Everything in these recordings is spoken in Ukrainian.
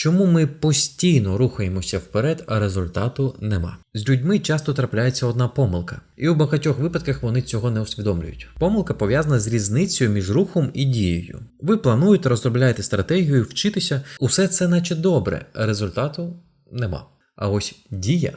Чому ми постійно рухаємося вперед, а результату нема? З людьми часто трапляється одна помилка, і у багатьох випадках вони цього не усвідомлюють. Помилка пов'язана з різницею між рухом і дією. Ви плануєте, розробляєте стратегію, вчитися, усе це наче добре, а результату нема. А ось дія.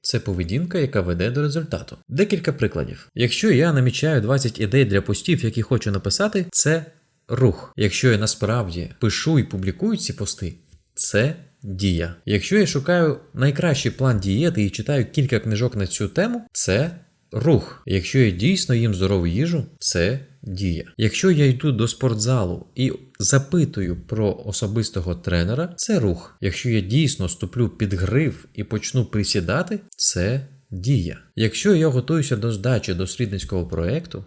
Це поведінка, яка веде до результату. Декілька прикладів. Якщо я намічаю 20 ідей для постів, які хочу написати, це рух. Якщо я насправді пишу і публікую ці пости, це дія. Якщо я шукаю найкращий план дієти і читаю кілька книжок на цю тему, це рух. Якщо я дійсно їм здорову їжу, це дія. Якщо я йду до спортзалу і запитую про особистого тренера, це рух. Якщо я дійсно ступлю під гриф і почну присідати, це дія. Якщо я готуюся до здачі дослідницького проєкту,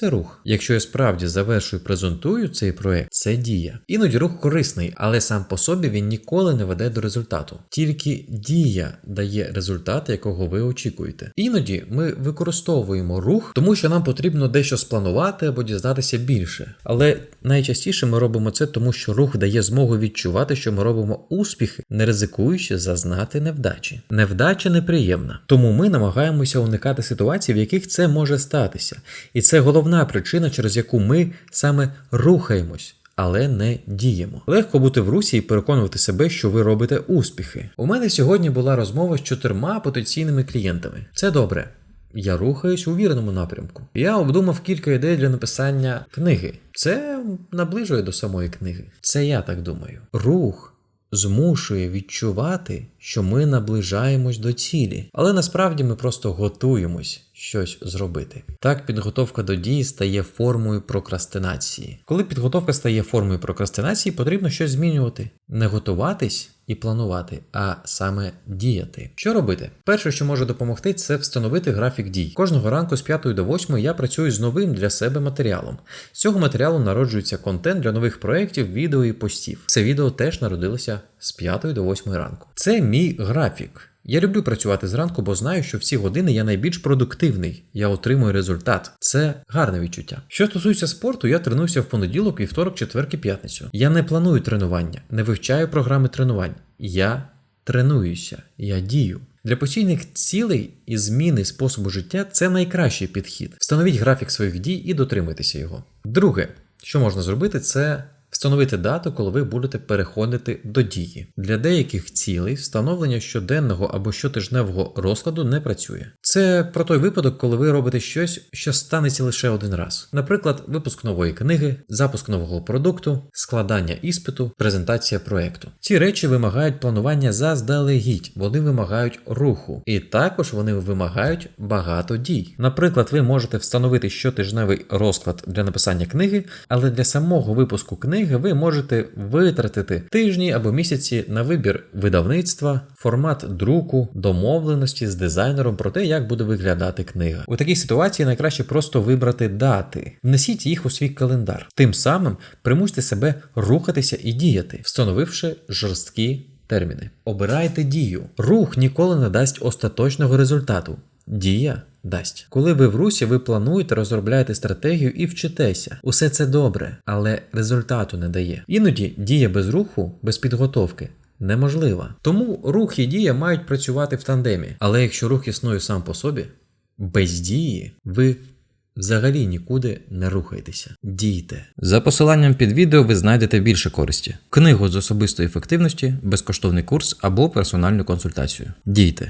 це рух. Якщо я справді завершую і презентую цей проект, це дія. Іноді рух корисний, але сам по собі він ніколи не веде до результату. Тільки дія дає результат, якого ви очікуєте. Іноді ми використовуємо рух, тому що нам потрібно дещо спланувати або дізнатися більше. Але найчастіше ми робимо це, тому що рух дає змогу відчувати, що ми робимо успіхи, не ризикуючи зазнати невдачі. Невдача неприємна, тому ми намагаємося уникати ситуацій, в яких це може статися. І це головна причина, через яку ми саме рухаємось. Але не діємо. Легко бути в русі і переконувати себе, що ви робите успіхи. У мене сьогодні була розмова з чотирма потенційними клієнтами. Це добре. Я рухаюсь у вірному напрямку. Я обдумав кілька ідей для написання книги. Це наближує до самої книги. Це я так думаю. Рух змушує відчувати, що ми наближаємось до цілі, але насправді ми просто готуємось щось зробити. Так, підготовка до дії стає формою прокрастинації. Коли підготовка стає формою прокрастинації, потрібно щось змінювати, не готуватись і планувати, а саме діяти. Що робити? Перше, що може допомогти, це встановити графік дій. Кожного ранку з 5 до 8 я працюю з новим для себе матеріалом. З цього матеріалу народжується контент для нових проєктів, відео і постів. Це відео теж народилося з 5 до 8 ранку. Це мій графік. Я люблю працювати зранку, бо знаю, що в ці години я найбільш продуктивний. Я отримую результат. Це гарне відчуття. Що стосується спорту, я тренуюся в понеділок, вівторок, четверг і п'ятницю. Я не планую тренування, не вивчаю програми тренувань. Я тренуюся, я дію. Для постійних цілей і зміни способу життя це найкращий підхід. Встановіть графік своїх дій і дотримуйтеся його. Друге, що можна зробити, це Встановити дату, коли ви будете переходити до дії. Для деяких цілей встановлення щоденного або щотижневого розкладу не працює. Це про той випадок, коли ви робите щось, що станеться лише один раз. Наприклад, випуск нової книги, запуск нового продукту, складання іспиту, презентація проекту. Ці речі вимагають планування заздалегідь, вони вимагають руху, і також вони вимагають багато дій. Наприклад, ви можете встановити щотижневий розклад для написання книги, але для самого випуску книги ви можете витратити тижні або місяці на вибір видавництва, формат друку, домовленості з дизайнером про те, як буде виглядати книга. У такій ситуації найкраще просто вибрати дати, внесіть їх у свій календар. Тим самим примусьте себе рухатися і діяти, встановивши жорсткі терміни. Обирайте дію. Рух ніколи не дасть остаточного результату. Дія дасть. Коли ви в русі, ви плануєте, розробляєте стратегію і вчитеся. Усе це добре, але результату не дає. Іноді дія без руху, без підготовки. Неможлива. Тому рух і дія мають працювати в тандемі. Але якщо рух існує сам по собі, без дії ви взагалі нікуди не рухаєтеся. Дійте. За посиланням під відео ви знайдете більше користі: книгу з особистої ефективності, безкоштовний курс або персональну консультацію. Дійте.